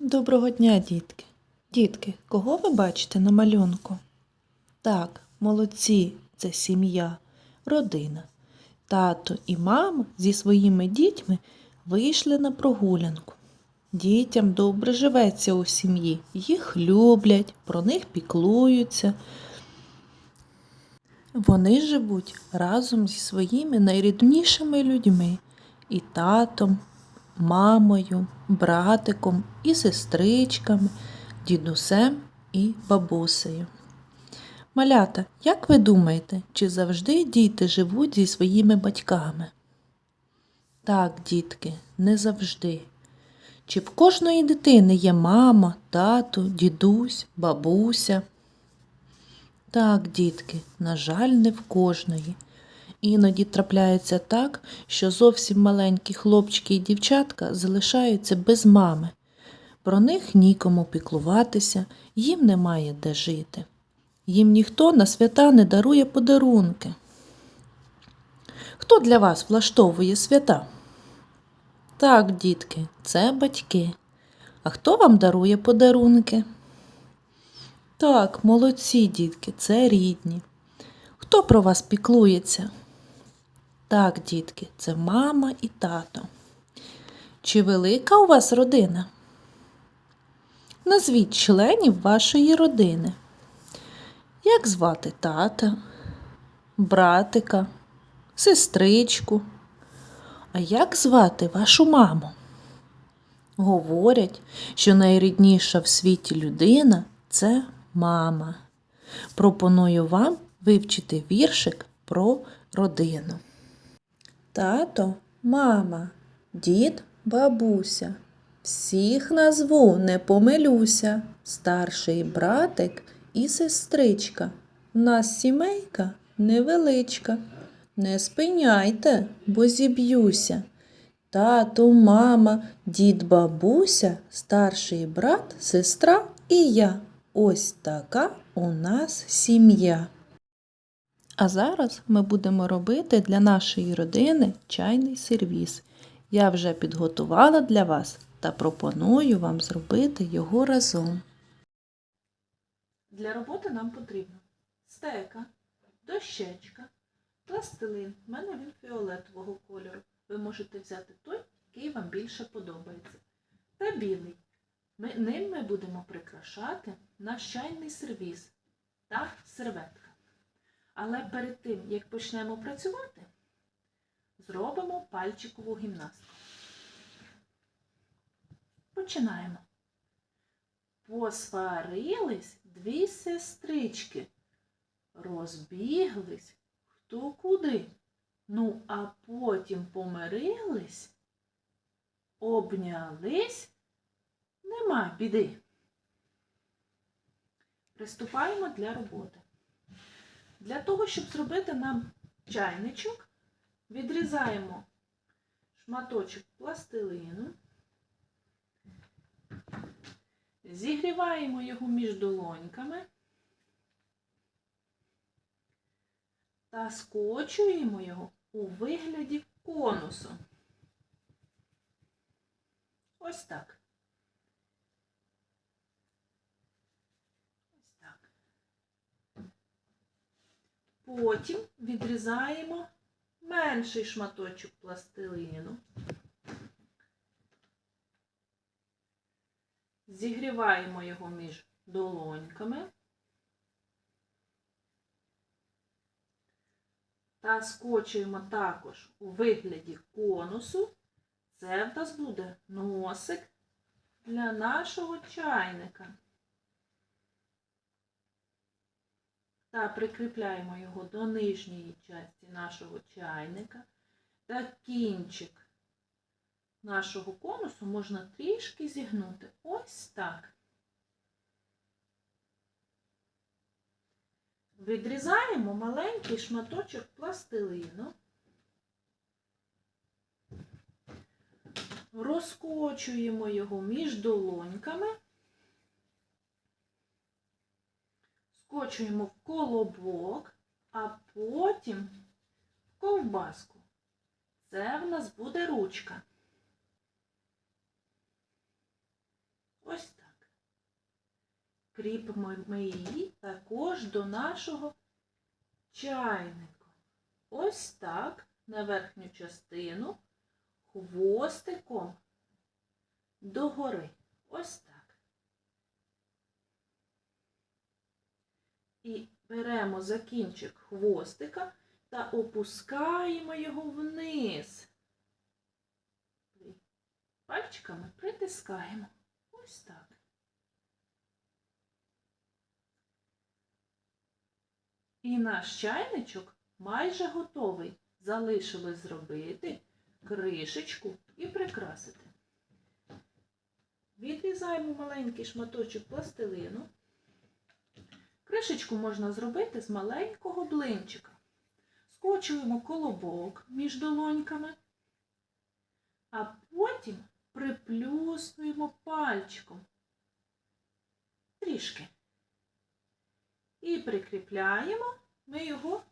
Доброго дня, дітки. Дітки, кого ви бачите на малюнку? Так, молодці, це сім'я, родина. Тато і мама зі своїми дітьми вийшли на прогулянку. Дітям добре живеться у сім'ї, їх люблять, про них піклуються. Вони живуть разом зі своїми найріднішими людьми і татом, мамою, братиком і сестричками, дідусем і бабусею. Малята, як ви думаєте, чи завжди діти живуть зі своїми батьками? Так, дітки, не завжди. Чи в кожної дитини є мама, тато, дідусь, бабуся? Так, дітки, на жаль, не в кожної. Іноді трапляється так, що зовсім маленькі хлопчики і дівчатка залишаються без мами. Про них нікому піклуватися, їм немає де жити. Їм ніхто на свята не дарує подарунки. Хто для вас влаштовує свята? Так, дітки, це батьки. А хто вам дарує подарунки? Так, молодці, дітки, це рідні. Хто про вас піклується? Так, дітки, це мама і тато. Чи велика у вас родина? Назвіть членів вашої родини. Як звати тата, братика, сестричку? А як звати вашу маму? Говорять, що найрідніша в світі людина це мама. Пропоную вам вивчити віршик про родину. Тато, мама, дід, бабуся. Всіх назву не помилюся. Старший братик і сестричка. В нас сімейка невеличка. Не спиняйте, бо зіб'юся. Тато, мама, дід, бабуся, старший брат, сестра і я. Ось така у нас сім'я. А зараз ми будемо робити для нашої родини чайний сервіс. Я вже підготувала для вас та пропоную вам зробити його разом. Для роботи нам потрібно стека, дощечка, пластилин. У мене він фіолетового кольору. Ви можете взяти той, який вам більше подобається. Та білий. Ми, ним ми будемо прикрашати наш чайний сервіс та серветка. Але перед тим, як почнемо працювати, зробимо пальчикову гімнастику. Починаємо. Посварились дві сестрички. Розбіглись хто куди. Ну, а потім помирились, обнялись, нема біди. Приступаємо для роботи. Для того, щоб зробити нам чайничок, відрізаємо шматочок пластилину, зігріваємо його між долоньками та скочуємо його у вигляді конусу. Ось так. Ось так. Потім відрізаємо менший шматочок пластилину. Зігріваємо його між долоньками та скочуємо також у вигляді конусу. Це в нас буде носик для нашого чайника. Та прикріпляємо його до нижньої частини нашого чайника. Та кінчик нашого конусу можна трішки зігнути. Ось так. Відрізаємо маленький шматочок пластилину. Розкочуємо його між долоньками. Скочуємо в колобок, а потім в ковбаску. Це в нас буде ручка. Ось так. Кріпимо ми її також до нашого чайника. Ось так на верхню частину хвостиком догори. Ось так. І беремо за кінчик хвостика та опускаємо його вниз. Пальчиками притискаємо. Ось так. І наш чайничок майже готовий. Залишилось зробити кришечку і прикрасити. Відрізаємо маленький шматочок пластилину. Кришечку можна зробити з маленького блинчика. Скочуємо колобок між долоньками, а потім приплюснуємо пальчиком трішки. І прикріпляємо ми його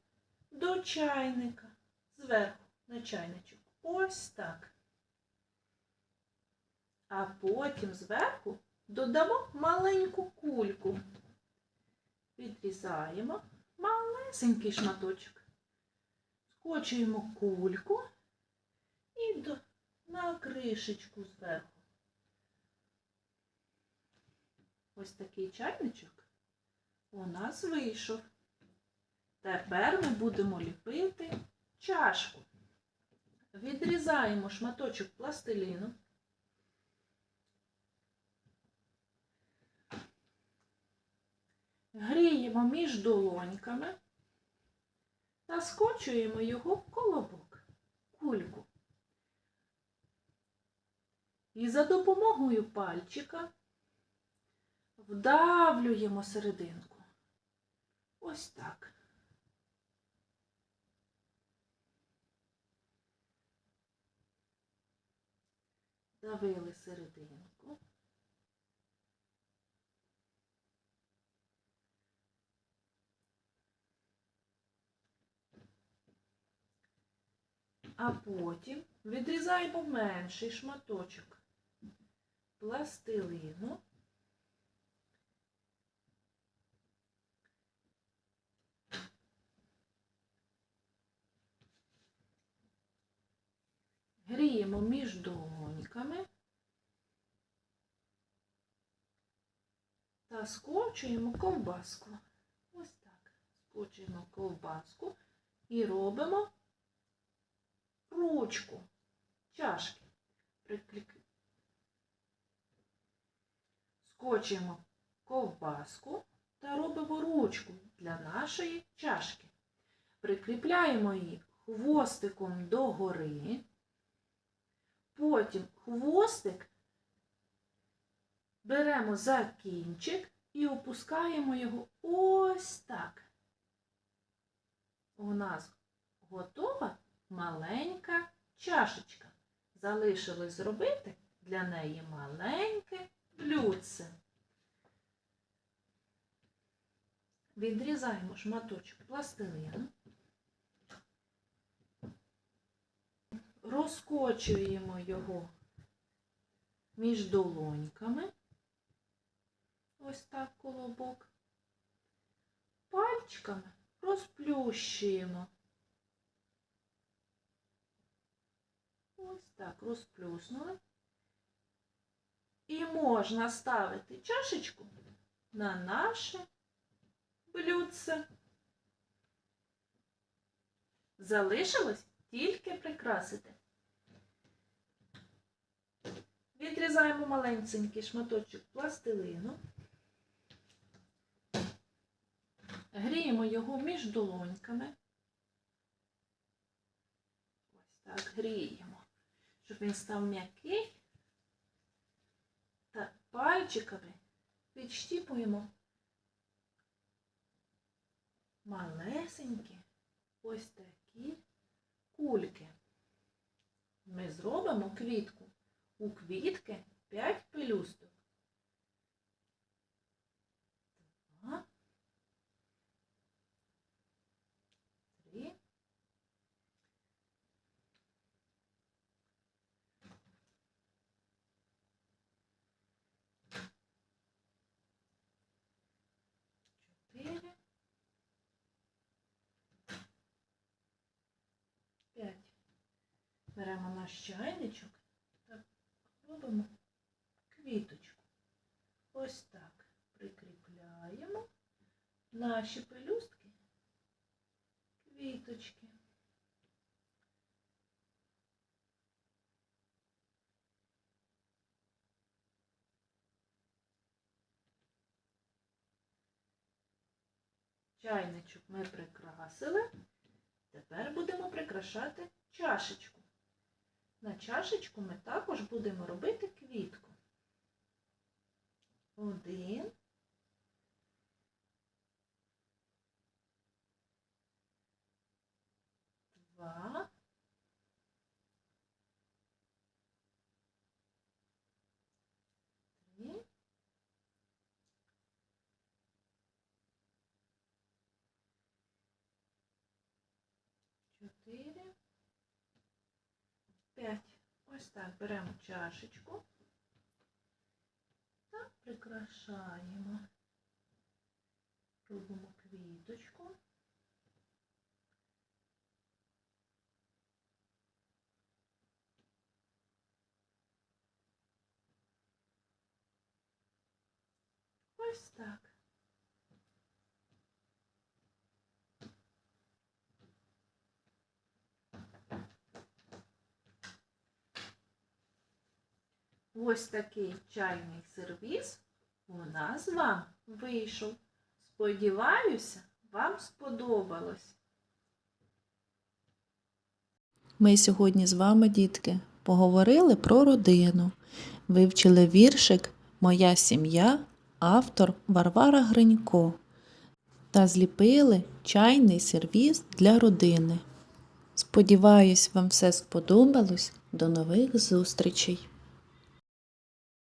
до чайника зверху на чайничок. Ось так. А потім зверху додамо маленьку кульку. Відрізаємо малесенький шматочок. Скочуємо кульку і на кришечку зверху. Ось такий чайничок у нас вийшов. Тепер ми будемо ліпити чашку. Відрізаємо шматочок пластиліну. Гріємо між долоньками та скочуємо його в колобок, кульку. І за допомогою пальчика вдавлюємо серединку. Ось так. Давили серединку. А потім відрізаємо менший шматочок пластилину. Гріємо між долоньками та скочуємо ковбаску. Ось так. Скочуємо ковбаску і робимо ручку чашки. Приклік... Скочуємо ковбаску та робимо ручку для нашої чашки. Прикріпляємо її хвостиком догори. Потім хвостик беремо за кінчик і опускаємо його ось так. У нас готова маленька чашечка. Залишилось зробити для неї маленьке блюдце. Відрізаємо шматочок пластилину. розкочуємо його між долоньками, ось так колобок, пальчиками розплющуємо. Ось так розплюснули. І можна ставити чашечку на наше блюдце. Залишилось тільки прикрасити. Відрізаємо маленький шматочок пластилину, гріємо його між долоньками. Ось так гріємо, щоб він став м'який. Та пальчиками підщіпуємо малесенькі ось такі кульки. Ми зробимо квітку. У квітки 5 пелюсток. Два. Три. Беремо наш чайничок та робимо квіточку. Ось так прикріпляємо наші пелюстки, квіточки. Чайничок ми прикрасили. Тепер будемо прикрашати чашечку. На чашечку ми також будемо робити квітку. Один. Два. Три. Чотири. Ось так беремо чашечку та прикрашаємо. Робимо квіточку. Ось так. Ось такий чайний сервіс у нас з вами вийшов. Сподіваюся, вам сподобалось. Ми сьогодні з вами, дітки, поговорили про родину, вивчили віршик Моя сім'я, автор Варвара Гринько та зліпили чайний сервіс для родини. Сподіваюсь, вам все сподобалось. До нових зустрічей!